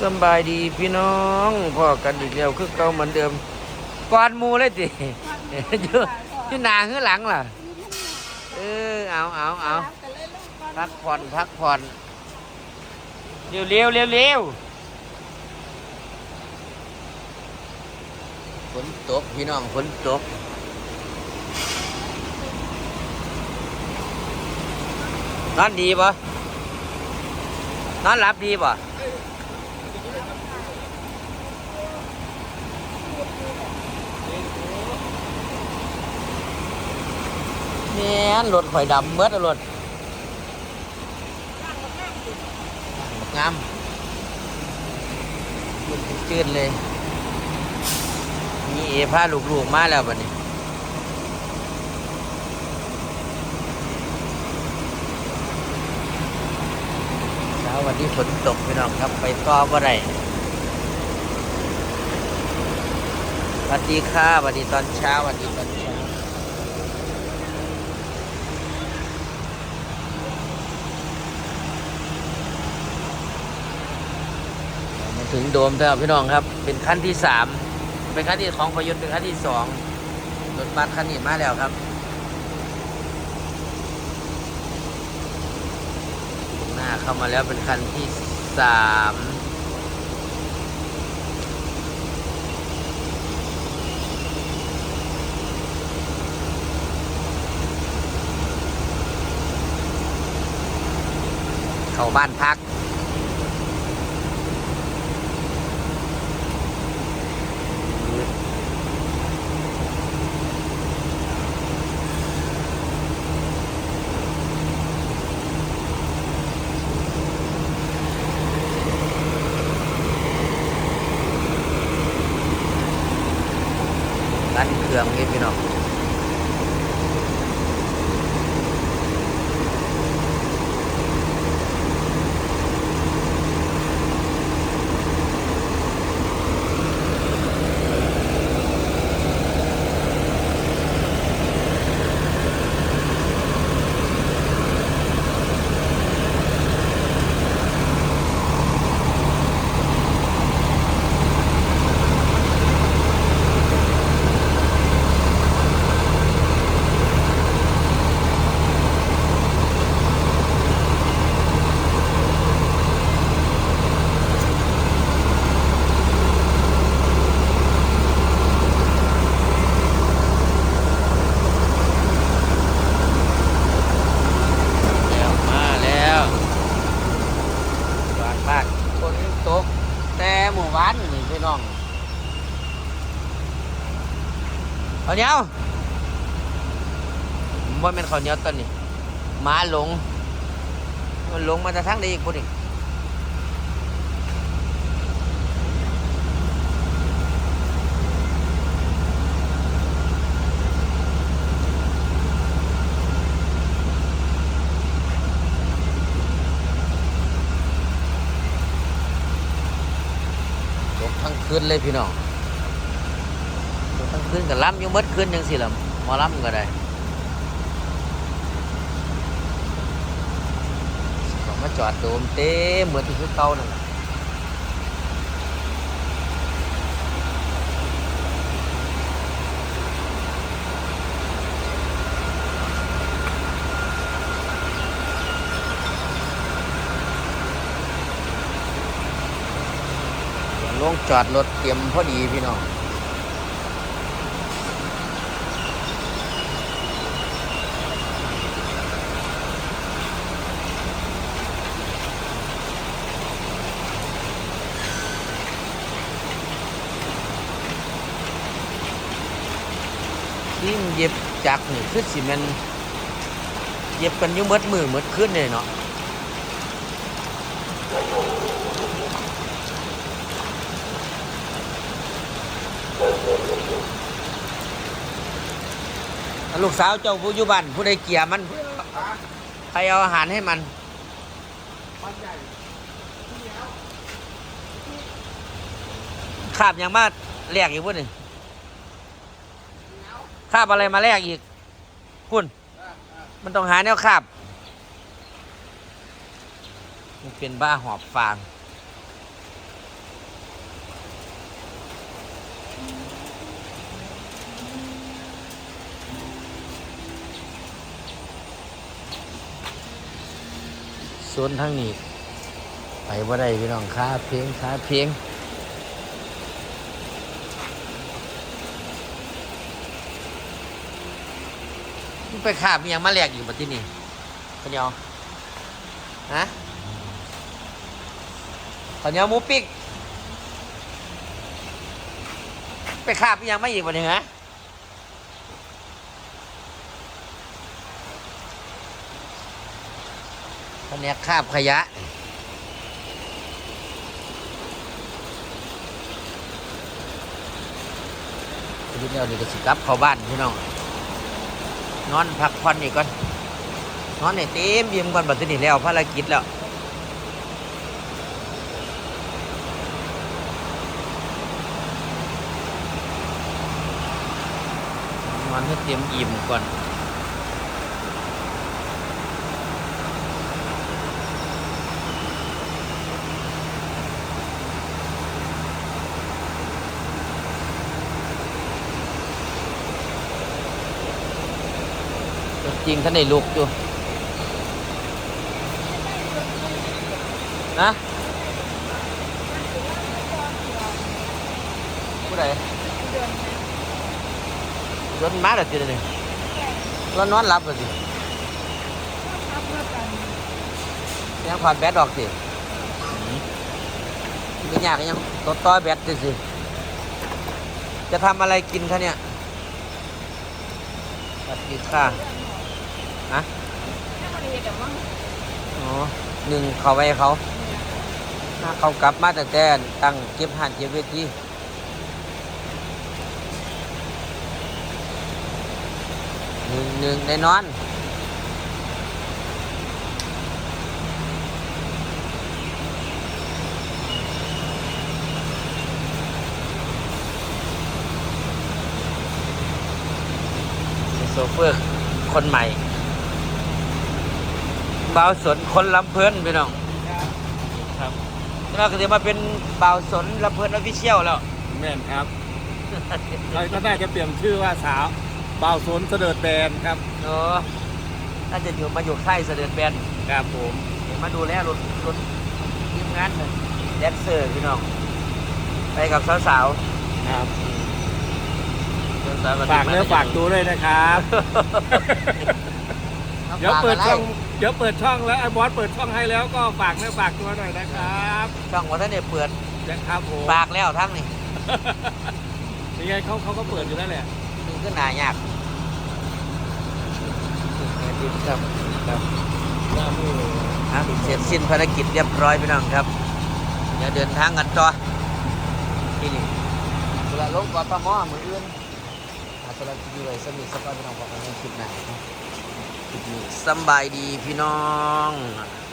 สบายดีพี่น้องพ่อกันอีกแล้วคือเก่าเหมือนเดิมกอนหมูเลยติอยู่อยู่หนาข้างหลังล่ะ เออเอาเอาเอาพักผ่อนพักผ่อนเร็วเร็วเร็วเร็วฝนตกพี่น้องฝนตกนอนดีปะนอนหลับดีปะ แม่ นรถไฟดำเมื่อรถงามจืดเลยมีเอพาลูกๆมาแล้วบัดนี้เช้าวันนี้ฝนตกพี่น้องครับไปต่อบ่ได้สวัสดีค่ะสวัสดีตอนเช้าสวัสดีตอนเช้า มา ถึงโดมแล้วพี่น้องครับ เป็นขั้นที่สามเป็นขั้นที่ของพยนต์เป็นขั้นที่สองรถบัสคันนี้มาแล้วครับหน้าเข้ามาแล้วเป็นคันที่สามเข้าบ้านพัก ร้านเครื่องนี่พี่น้องแล้วมาแล้วบ้านพักคนตก แต่หมู่บ้านนี่พี่น้อง ข้าวเหนียวว่าเป็นข้าวเหนียวต้นนี่หมาหลง มันหลงมาจะทั้งใดอีกคนอีกตกทั้งคืนเลยพี่น้อง ตกทั้งคืนกับล้ำอยู่หมดคืนยังสิล่ะหมอล้ำก็ได้ก็มาจอดโดมเต็มเหมือนที่คือเก่านั่นล่ะลงจอดรถเตรียมพอดีพี่น้อง ที่เย็บจักนี่คือสิมันเย็บกันยู่หมดมือมดขึ้นเลยเนาะลูกสาวเจ้าผู้ยู่บ้านผู้ใดเกียมันใครเอาอาหารให้มันขาบอย่างมาแลกอีกพุ่นนี่ คาบอะไรมาแลกอีก คุณ มันต้องหาแนวคาบมันเป็นบ้าหอบฟางสวนทั้งนี้ ไปว่าได้พี่น้องค้าเพียงค้าเพียง ไปขาบอิหยังมาแหลกอยู่บัดที่นี่ข้าวเหนียวฮะขยวหมูปิ้งไปขาบอิหยังมาอีกบัดนี้ฮะข้าวเหนียวคาบขยะชีวิตเรานี่ก็สิกลับเข้าบ้านพี่น้อง นอนพักผ่อนนี่ก่อนนอนในเต็มยิ้มก่อนบัดนี้แล้วภารกิจแล้วนอนให้เต็มอิ่มก่อน จริงท่านได้ลุกอยู่นะผู้ใดรถมาแล้วจีนี่รถนอนหลับแล้วสิยังผ่านแบตออกสิไม่ยากยังตัวต้อยแบตสิ จะทำอะไรกินคะเนี่ยสวัสดีค่ะ อ๋อหนึ่งเขาไว้เขาถ้าเขากลับมาตั้งแต่ตั้งเก็บหันเก็บเวทีหนึ่งหนึ่งในนอนโซเฟอร์คนใหม่ บ่าวสนคนลำเพลินพี่น้องครับแล้วก็จะมาเป็นบ่าวสนลำเพลินออฟฟิเชียลแล้ว แม่นครับ เราก็น่าจะเปลี่ยนชื่อว่าสาวบ่าวสนเสด็จแบนครับเนาะน่าจะอยู่มาอยู่ค่ายเสด็จแบนครับผมมาดูแลรถรถทีมงานเลยแดนเซอร์พี่น้อง ไปกับสาวครับๆสาวๆฝากเนื้อฝากตัวด้วยนะครับ เดี๋ยวเปิดช่อง เดี๋ยวเปิดช่องแล้วไอ้บอสเปิดช่องให้แล้วก็ฝากเนื้อฝากตัวหน่อยนะครับช่องว่าท่านเนี่ยเปิดนะครับผมฝากแล้วทั้งนี่ยังไงเขาเขาก็เปิดอยู่แล้วแหละนี่ขึ้นหนายากครับครับอะเสร็จสิ้นภารกิจเรียบร้อยพี่น้องครับเดี๋ยวเดินทางกันต่อที่นี่เวลาลงก่อนปลาหม้อมืออื่นอาสลับที่อยู่เลยสมิทสปาพี่น้องบอกกันในคลิปหน้าคลิปนี้ สบายดีพี่น้อง